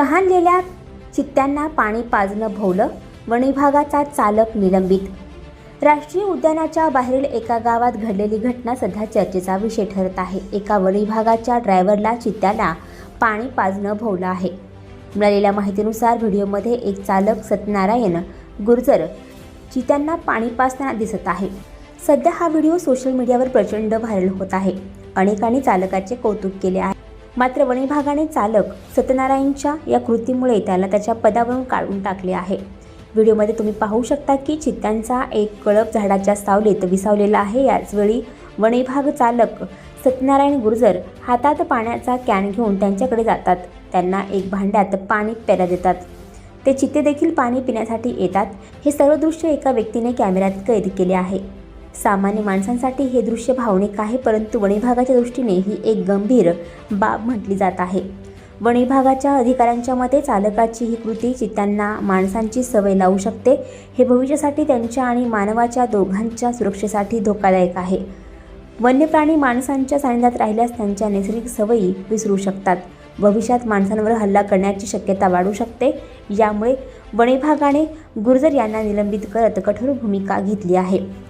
तहानलेल्या चित्त्यांना पाणी पाजणं भोवलं वनविभागाचा चालक निलंबित. राष्ट्रीय उद्यानाच्या बाहेरील एका गावात घडलेली घटना सध्या चर्चेचा विषय ठरत आहे. एका वनविभागाच्या ड्रायव्हरला चित्त्याला पाणी पाजणं भोवलं आहे. मिळालेल्या माहितीनुसार व्हिडिओमध्ये एक चालक सत्यनारायण गुर्जर चित्यांना पाणी पाजताना दिसत आहे. सध्या हा व्हिडिओ सोशल मीडियावर प्रचंड व्हायरल होत आहे. अनेकांनी चालकाचे कौतुक केले आहे. मात्र वनविभागाने चालक सत्यनारायणच्या या कृतीमुळे त्याला त्याच्या पदावरून काढून टाकले आहे. व्हिडिओमध्ये तुम्ही पाहू शकता की चित्त्यांचा एक कळप झाडाच्या सावलीत विसावलेला आहे. याचवेळी वनविभाग चालक सत्यनारायण गुर्जर हातात पाण्याचा कॅन घेऊन त्यांच्याकडे जातात. त्यांना एक भांड्यात पाणी प्यायला देतात. ते चित्ते देखील पाणी पिण्यासाठी येतात. हे सर्व दृश्य एका व्यक्तीने कॅमेऱ्यात कैद केले आहे. सामान्य माणसांसाठी हे दृश्य भावनिक आहे परंतु वनविभागाच्या दृष्टीने ही एक गंभीर बाब म्हटली जात आहे. वनविभागाच्या अधिकाऱ्यांच्या मते चालकाची ही कृती चित्त्यांना माणसांची सवय लावू शकते. हे भविष्यासाठी त्यांच्या आणि मानवाच्या दोघांच्या सुरक्षेसाठी धोकादायक आहे. वन्य प्राणी माणसांच्या सानिध्यात राहिल्यास त्यांच्या नैसर्गिक सवयी विसरू शकतात. भविष्यात माणसांवर हल्ला करण्याची शक्यता वाढू शकते. यामुळे वनविभागाने गुर्जर यांना निलंबित करत कठोर भूमिका घेतली आहे.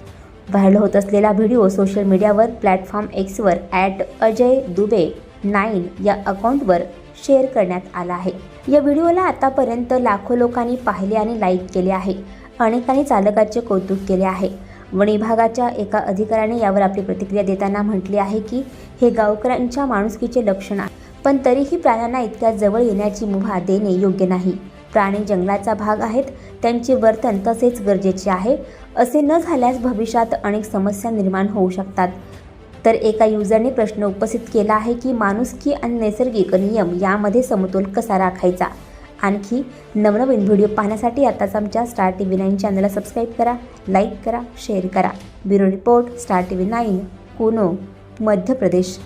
व्हायरल होत असलेला व्हिडिओ सोशल मीडियावर प्लॅटफॉर्म एक्सवर ॲट अजय दुबे नाईन या अकाउंटवर शेअर करण्यात आला आहे. या व्हिडिओला आतापर्यंत लाखो लोकांनी पाहिले आणि लाईक केले आहे अनेकांनी चालकाचे कौतुक केले आहे. वन विभागाच्या एका अधिकाऱ्याने यावर आपली प्रतिक्रिया देताना म्हटले आहे की हे गावकऱ्यांच्या माणुसकीचे लक्षण आहे पण तरीही प्राण्यांना इतक्या जवळ येण्याची मुभा देणे योग्य नाही. प्राणी जंगलाचा भाग आहेत त्यांचे वर्तन तसेच गरजेचे आहे. असे न झाल्यास भविष्यात अनेक समस्या निर्माण होऊ शकतात. तर एका युजरने प्रश्न उपस्थित केला आहे की माणुसकी आणि नैसर्गिक नियम यामध्ये समतोल कसा राखायचा? आणखी नवनवीन व्हिडिओ पाहण्यासाठी आताच आमच्या स्टार टी व्ही नाईन चॅनलला सबस्क्राईब करा लाईक करा शेअर करा. Bureau report star T V nine Kuno Madhya Pradesh.